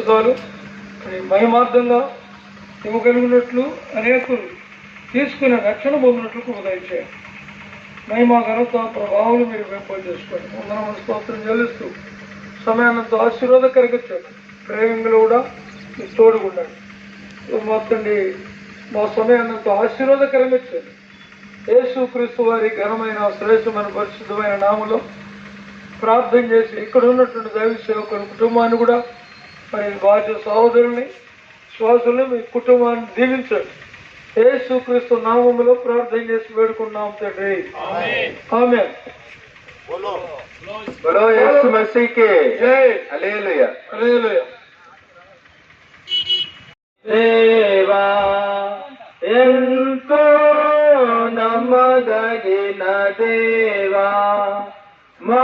పుస్తకాలు మరి మహిమార్థంగా ఇవ్వగలిగినట్లు అనేకులు తీసుకునే రక్షణ పొందినట్లు ఉపదయించారు మహిమ ఘనత ప్రభావం మీరు వెంపలు చేసుకోండి. వందనములు స్తోత్రం చెల్లిస్తూ సమయానంతో ఆశీర్వాదకరంగా చెప్పండి ప్రేమింగులు కూడా మీ తోడుగుండండి మొత్తండి మా సమయానంతో ఆశీర్వాదకరంగా చేయండి యేసు క్రీస్తు వారి ఘనమైన శ్రేష్టమైన పరిశుద్ధమైన నామలో ప్రార్థన చేసి ఇక్కడ ఉన్నటువంటి దైవ సేవకుల కుటుంబాన్ని కూడా మరి వారి సహోదరుని శ్వాసలు మీ కుటుంబాన్ని దీవించండి ఏసుక్రీస్తు నామములో ప్రార్థన చేసి వేడుకున్నాం తండ్రి ఆమె బలో యేసు మసీకి జై హల్లెలూయా హల్లెలూయా దేవా ఎంతో నమ్మదగిన దేవా మా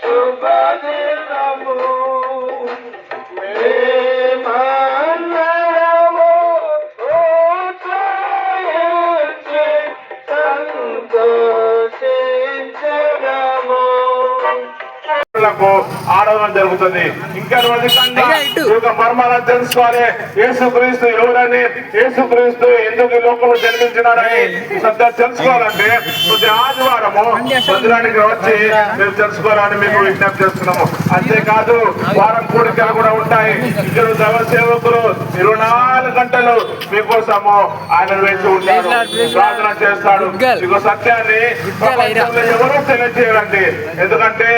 সুবাদে లకు ఆరాధన జరుగుతుంది. ఇంకా యొక్క మర్మాలను తెలుసుకోవాలి. యేసుక్రీస్తు ఎవరని యేసుక్రీస్తు ఎందుకు లోకంలో జన్మించినాడని ఈ సత్యాలు తెలుసుకోవాలంటే ప్రతి ఆదివారము మందిరానికి వచ్చి మేము తెలుసుకోవాలని మీకు విజ్ఞప్తి చేస్తున్నాము. అంతేకాదు వారం కూడికలు కూడా ఉంటాయి. ఇక్కడ దైవ సేవకులు ఇరవై నాలుగు గంటలు మీకోసము ఆయన వేచి ఉంటాడు ప్రార్థన చేస్తాడు. మీకు సత్యాన్ని ఎవరూ తెలియజేయరండి ఎందుకంటే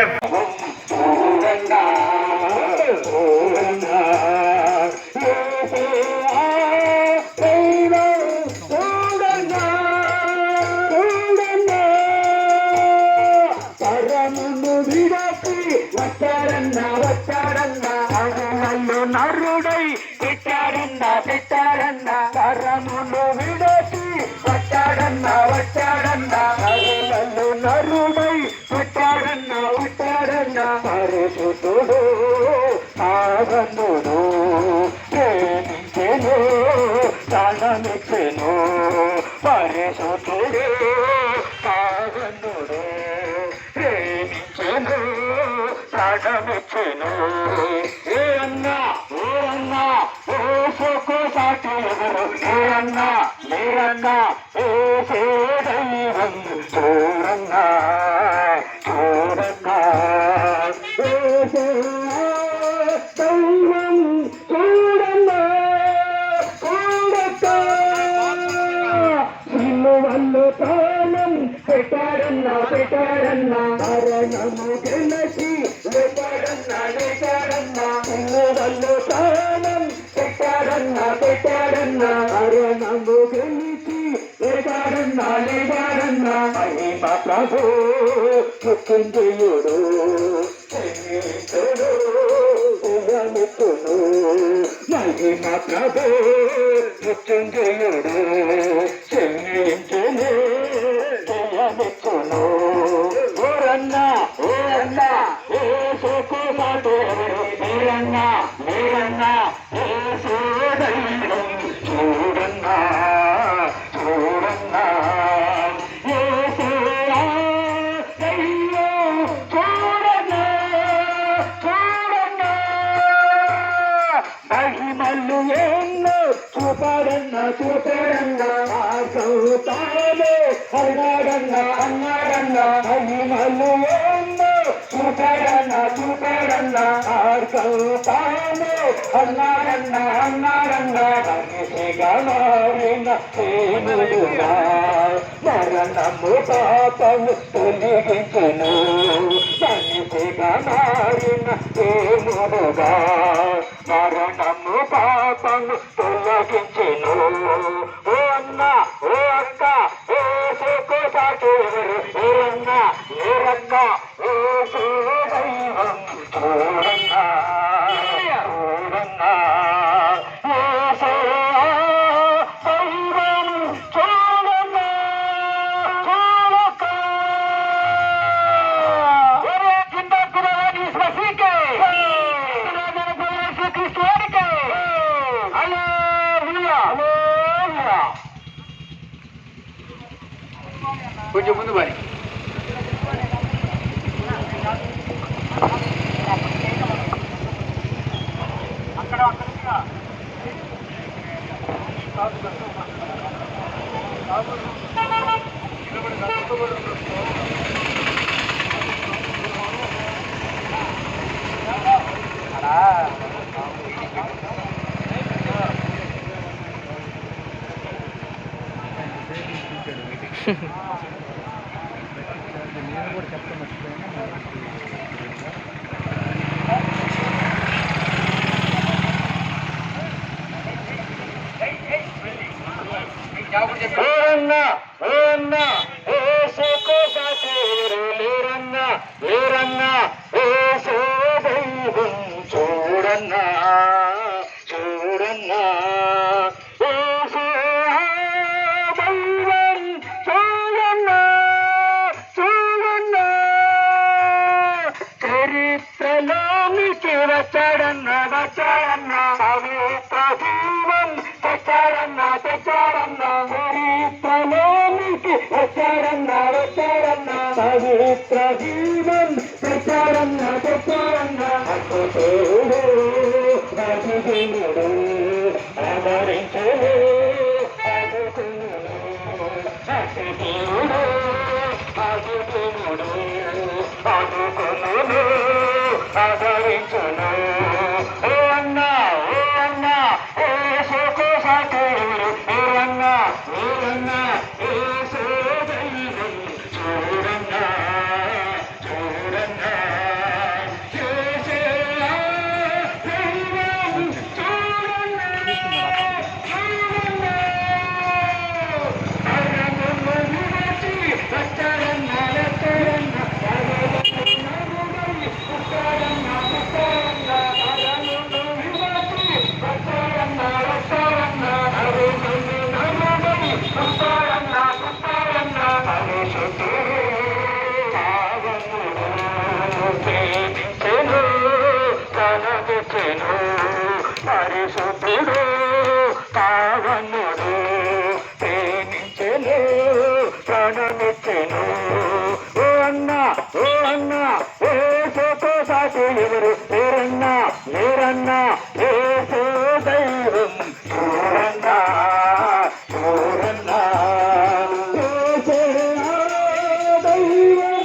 ప్రాణం పెట్టారన్నా పెట్టారన్నా మరణము గెలచి లేపాడన్నా లేపాడన్నా సిల్లువల్లు ప్రాణం పెట్టారన్నా పెట్టారన్నా మరణము గెలిచి లేపాడన్నా లేపాడన్నా. మహిమ ప్రభు మృత్యుంజయుడు చెయ్యుడు మహిమ ప్రభు మృత్యుంజయుడు చెల్లించను చూపాడన్న చూపాడన్న ఆసౌతాలే అన్నాడన్న అన్నాడన్న మహిమలు ఎన్నో చూపాడన్న చూపాడన్న ఆసౌతాలే అన్నాడన్న అన్నాడన్న మనిషిగా మారిన మరణము పాపము తొలగించును. మారిన ప్రేముడుగా మరణము పాపము ఓ అన్న ఓ అక్క ఏ సుకు సాటి ఎవరు? ఏ అన్న ఏ దైవం? చూడన్నా లేరన్నా లేరన్నా ఏసుకు జీవం తెచ్చాడన్న తెచ్చాడన్న ఆదరించును ఎవరు ఎవరన్నా ఎవరన్నా ఏసే దైవం? ఎవరన్నా? ఎవరన్నా? ఏసే దైవం?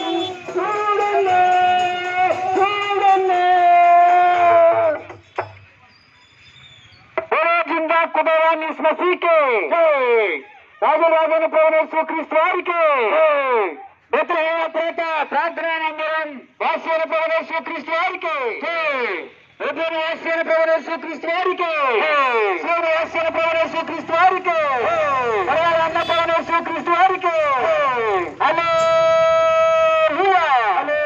చూడన్నా క్రీస్తు వారికి. బెత్లహేమ ప్రేత ప్రార్థనానందరం వాస్వర ప్రభుడ శ్రీకృష్ణ వారికి. వాస్వర ప్రభుడ శ్రీకృష్ణ వారికి. సూర్యవాస్వర ప్రభుడ శ్రీకృష్ణ వారికి. అన్న ప్రభుడ శ్రీకృష్ణ వారికి. హలో హలో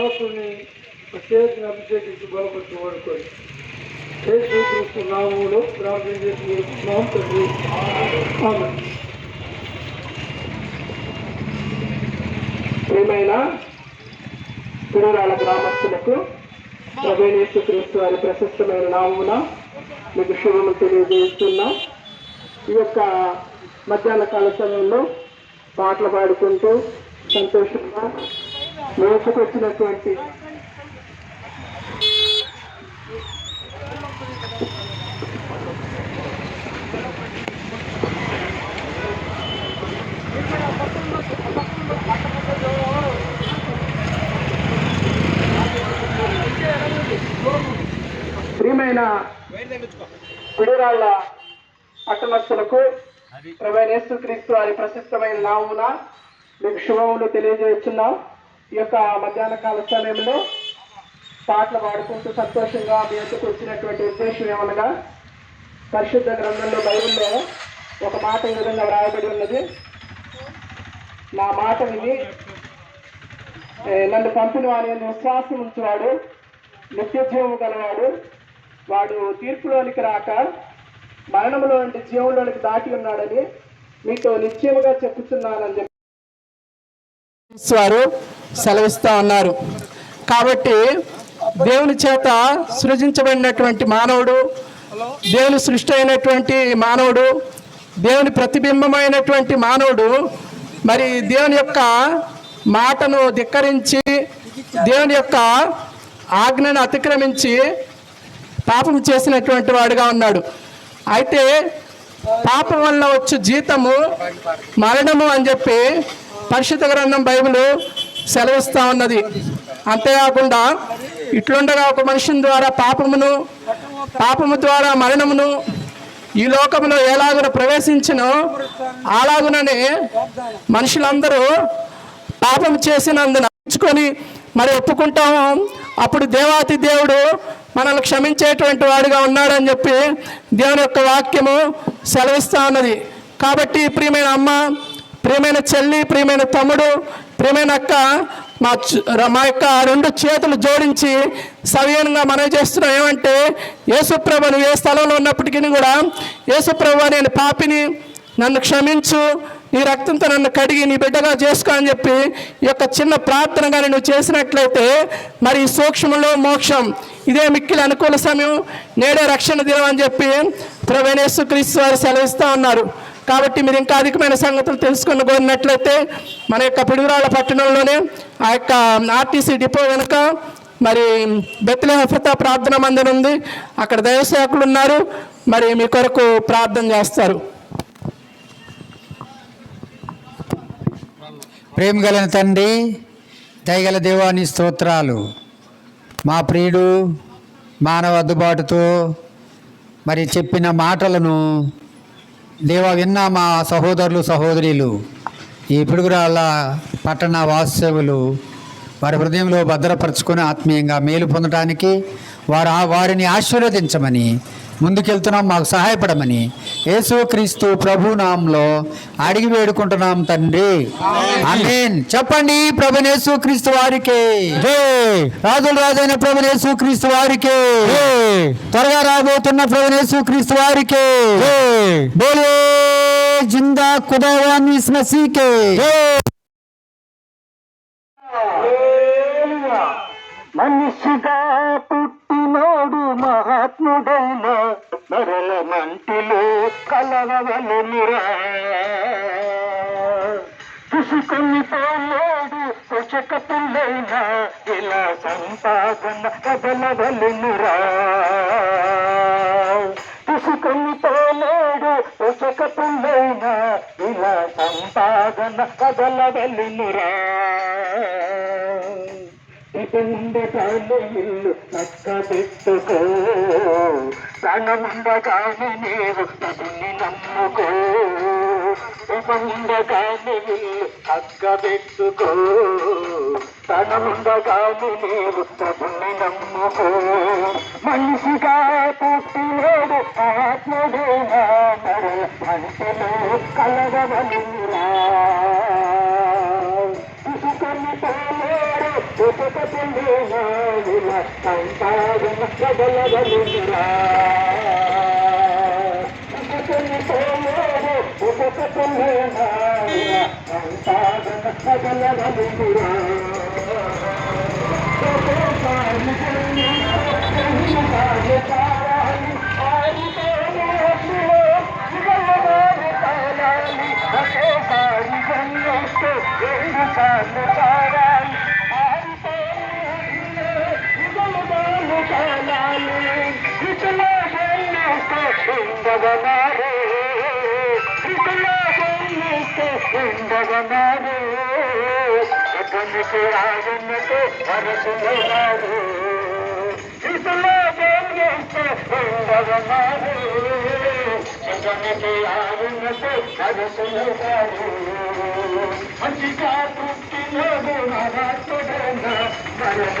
నిలబడి ప్రత్యేకంగా అభిషేకించి బలపరిచి వాడుకోండి యేసు క్రీస్తు నామములో ప్రార్థన చేసి నామ తండ్రి. ప్రియమైన పిడురాల గ్రామస్తులకు ప్రభేణేశ్వ క్రీస్తు వారి ప్రశస్తమైన నామమున మీకు శుభము తెలియజేస్తున్నా. ఈ యొక్క మధ్యాహ్న కాల సమయంలో పాటలు పాడుకుంటూ సంతోషంగా నేర్చుకొచ్చినటువంటి ప్రియమైన పిడురాళ్ళ పట్టణస్తులకు ప్రభైన క్రీస్తు వారి ప్రశస్తమైన నామున మీకు శుభములు తెలియజేస్తున్నాం. ఈ యొక్క మధ్యాహ్న కాల సమయంలో పాటలు పాడుకుంటూ సంతోషంగా మీ యొక్కకు వచ్చినటువంటి ఉద్దేశం ఏమనగా పరిశుద్ధ గ్రంథంలో బైబిల్లో ఒక మాట ఈ విధంగా వ్రాయబడి ఉన్నది. నా మాట విని నన్ను పంపిన వారి విశ్వాసం ఉంచువాడు నిత్యజీవము గలవాడు వాడు తీర్పులోనికి రాక మరణంలో నుండి జీవంలోనికి దాటి ఉన్నాడని మీతో నిశ్చయముగా చెప్పుతున్నానని చెప్పి వారు సెలవిస్తా ఉన్నారు. కాబట్టి దేవుని చేత సృజించబడినటువంటి మానవుడు దేవుని సృష్టి అయినటువంటి మానవుడు దేవుని ప్రతిబింబమైనటువంటి మానవుడు మరి దేవుని యొక్క మాటను ధిక్కరించి దేవుని యొక్క ఆజ్ఞను అతిక్రమించి పాపం చేసినటువంటి వాడుగా ఉన్నాడు. అయితే పాపం వల్ల వచ్చు జీతము మరణము అని చెప్పి పరిశుద్ధ గ్రంథం బైబిల్ సెలవిస్తా ఉన్నది. అంతేకాకుండా ఇట్లుండగా ఒక మనిషిని ద్వారా పాపమును పాపము ద్వారా మరణమును ఈ లోకంలో ఎలాగున ప్రవేశించినో అలాగుననే మనుషులందరూ పాపం చేసినందున ఉంచుకొని మరి ఒప్పుకుంటాము అప్పుడు దేవాతి దేవుడు మనల్ని క్షమించేటువంటి వాడుగా ఉన్నాడని చెప్పి దేవుని యొక్క వాక్యము సెలవిస్తా ఉన్నది. కాబట్టి ప్రియమైన అమ్మ ప్రియమైన చెల్లి ప్రియమైన తమ్ముడు ప్రేమేనక్క అక్క మా మా యొక్క రెండు చేతులు జోడించి సవ్యంగా మనవి చేస్తున్నాం. ఏమంటే యేసుప్రభ నువ్వు ఏ స్థలంలో ఉన్నప్పటికీ కూడా యేసుప్రభ నేను పాపిని నన్ను క్షమించు నీ రక్తంతో నన్ను కడిగి నీ బిడ్డగా చేసుకో అని చెప్పి ఈ యొక్క చిన్న ప్రార్థన కానీ నువ్వు చేసినట్లయితే మరి సూక్ష్మంలో మోక్షం. ఇదే మిక్కిలి అనుకూల సమయం నేడే రక్షణ దినం అని చెప్పి ప్రవేణేశ్వర క్రీస్తు వారు సెలవిస్తూ ఉన్నారు. కాబట్టి మీరు ఇంకా అధికమైన సంగతులు తెలుసుకుని కోరినట్లయితే మన యొక్క పిడుగురాళ్ళ పట్టణంలోనే ఆ యొక్క ఆర్టీసీ డిపో వెనుక మరి బెత్లహఫత ప్రార్థన మందిరం ఉంది. అక్కడ దైవసేవకులు ఉన్నారు. మరి మీ కొరకు ప్రార్థన చేస్తారు. ప్రేమ గలన తండ్రి దయగల దేవాని స్తోత్రాలు. మా ప్రియుడు మానవ అద్దుబాటుతో మరి చెప్పిన మాటలను దేవ విన్న మా సహోదరులు సహోదరులు ఈ పిడుగురాళ్ళ పట్టణ వాస్తవులు వారి హృదయంలో భద్రపరచుకుని ఆత్మీయంగా మేలు పొందడానికి వారు వారిని ఆశీర్వదించమని ముందుకెళ్తున్నాం మాకు సహాయపడమని యేసుక్రీస్తు ప్రభు నామంలో అడిగి వేడుకుంటున్నాం తండ్రి. ఆమేన్. చెప్పండి ప్రభు యేసుక్రీస్తు వారికి. రాజుల రాజైన ప్రభు యేసుక్రీస్తు వారికి. త్వరగా రాబోతున్న ప్రభు యేసుక్రీస్తు వారికి. బోలో జిందా ఖుదావాన్ ఇస్ మసీకే మనిషిగా మహాత్ముడైన మరల మంటిలో కలవవలెనురా చూసుకొని పోలేడు పోషక పిల్లైన ఇలా సంపాదన కదలవలెనురా చూసుకొని పోలేడు పోషక పిల్లైన ఇలా సంపాదన కదలవలెనురా ఇటుండగానే ఇల్లు చక్క ప్రాణముండగానే నీవు ప్రభుని నమ్ముకో. ఇల్లు పెట్టుకో ప్రాణముండగానే నీవు ప్రభుని నమ్ముకో. మనిషిగా పుట్టిలేడు ఆత్మదేనా మరల మనసులో తీసుకొని పోలేరు ఉపకపిండిన సంపాదన కదలగలుగురా తీసుకొని పోలేరు ఉపకపిండిన సంపాదన కదలగలుగురా అతనికి రాజన్నట్టు అరసున్నారు ఇతలో చేస్తే ఉండవన్నారు అతనికి రాజన్నట్టు అరసున్నారు మంచిగా మరణ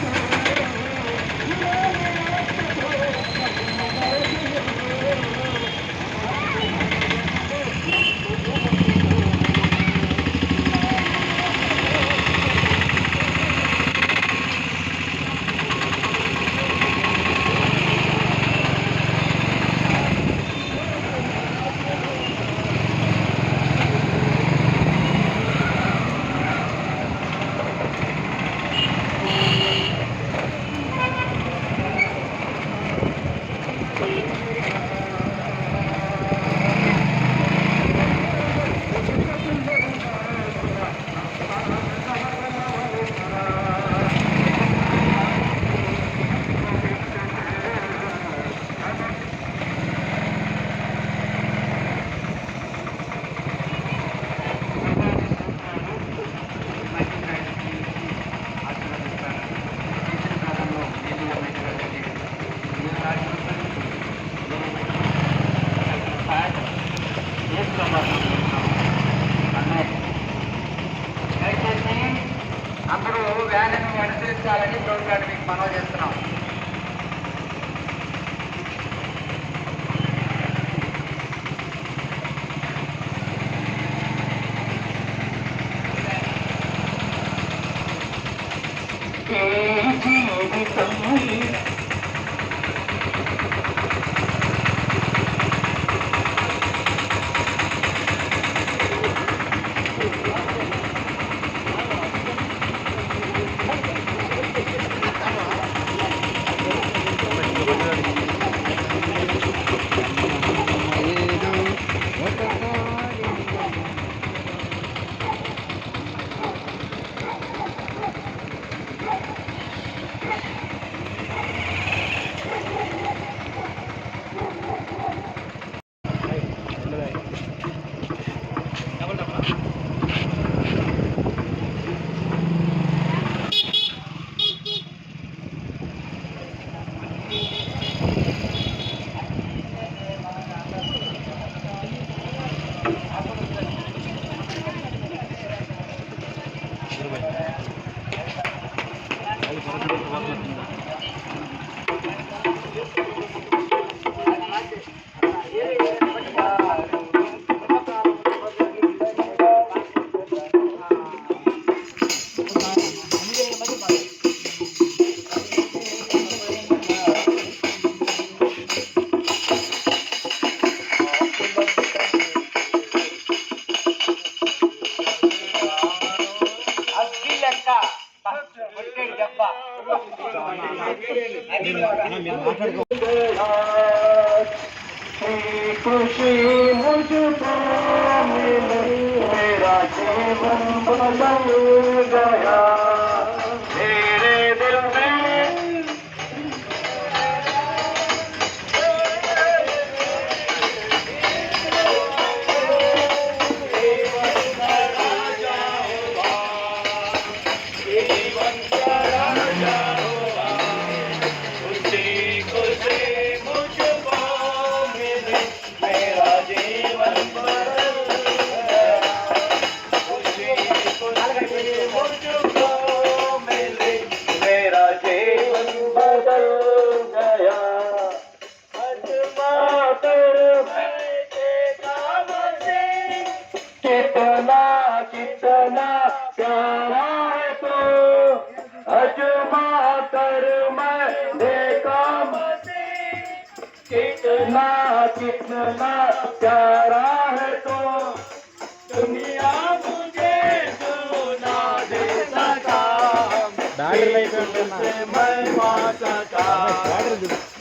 मैं पा सका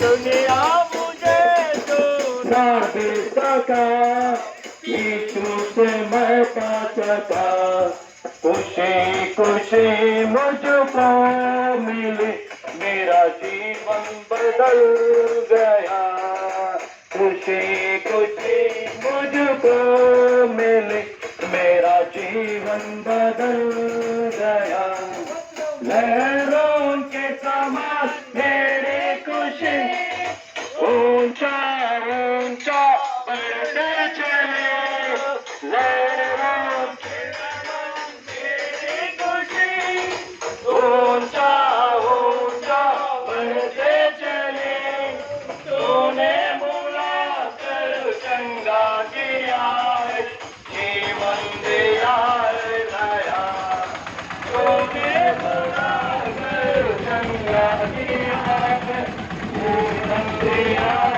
दुनिया मुझे सुना दे सका तुझसे मैं पा सका खुशी खुशी मुझको मिली, मेरा जीवन बदल गया। खुशी खुशी मुझको मिली मेरा जीवन बदल गया। लहरों Yeah.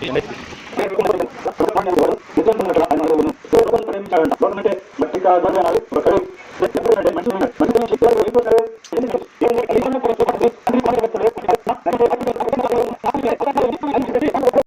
Gracias. ಗೌರ್ಮೆಂಟ್ ಬರ್ತಿಕ ಆದ್ರೆ ನಾವು ಕಡೆ ಮಂತ್ರಿ ಮಂತ್ರಿ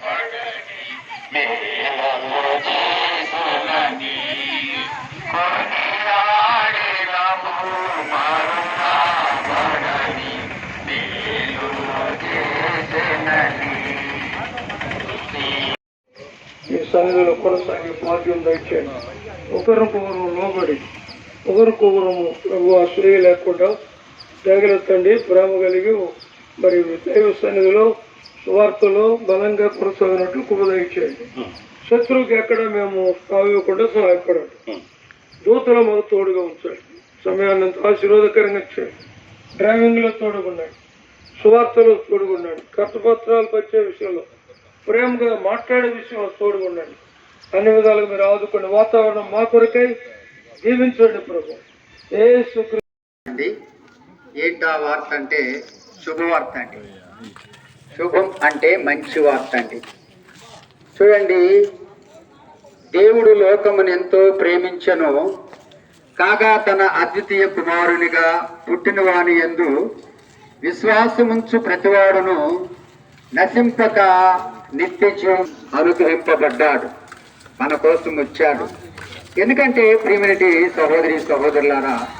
పడని మేలను చేసునని కొనియాడేదము హనుమా పడని చేసినని ఈ సన్నిధిలో కొనసాగే భాగ్యం దయచేయండి. ఒకరికొకరు లోబడి ఒకరికొకరు ప్రభు అసూయ లేకుండా జాగ్రత్తండి ప్రేమ కలిగి మరి దైవ సన్నిధిలో సువార్తలో బలంగా కొనసాగినట్లు కృప దయచేయండి శత్రువుకి ఎక్కడ మేము తావివ్వకుండా సహాయపడండి. దూతల మాకు తోడుగా ఉంచండి. సమయాన్ని ఆశీర్వాదకరంగా చేయండి డ్రైవింగ్లో తోడుగున్నాడు సువార్తలో తోడుగున్నాడు కర్తపత్రాలు వచ్చే విషయంలో ప్రేమగా మాట్లాడే విషయంలో తోడుగుండండి. అన్ని విధాలుగా మీరు ఆదుకోండి వాతావరణం మా కొరకై జీవించండి ప్రభు. ఏ అండి ఏంటా వార్త అంటే శుభవార్త అండి శుభం అంటే మంచి వార్త అండి చూడండి దేవుడు లోకమును ఎంతో ప్రేమించను కాగా తన అద్వితీయ కుమారునిగా పుట్టినవాని ఎందు విశ్వాసముంచు ప్రతివాడును నశింపక నిత్యజీవం అనుగ్రహింపబడ్డాడు మన కోసం వచ్చాడు. ఎందుకంటే ప్రియమిటి సహోదరి సహోదరులారా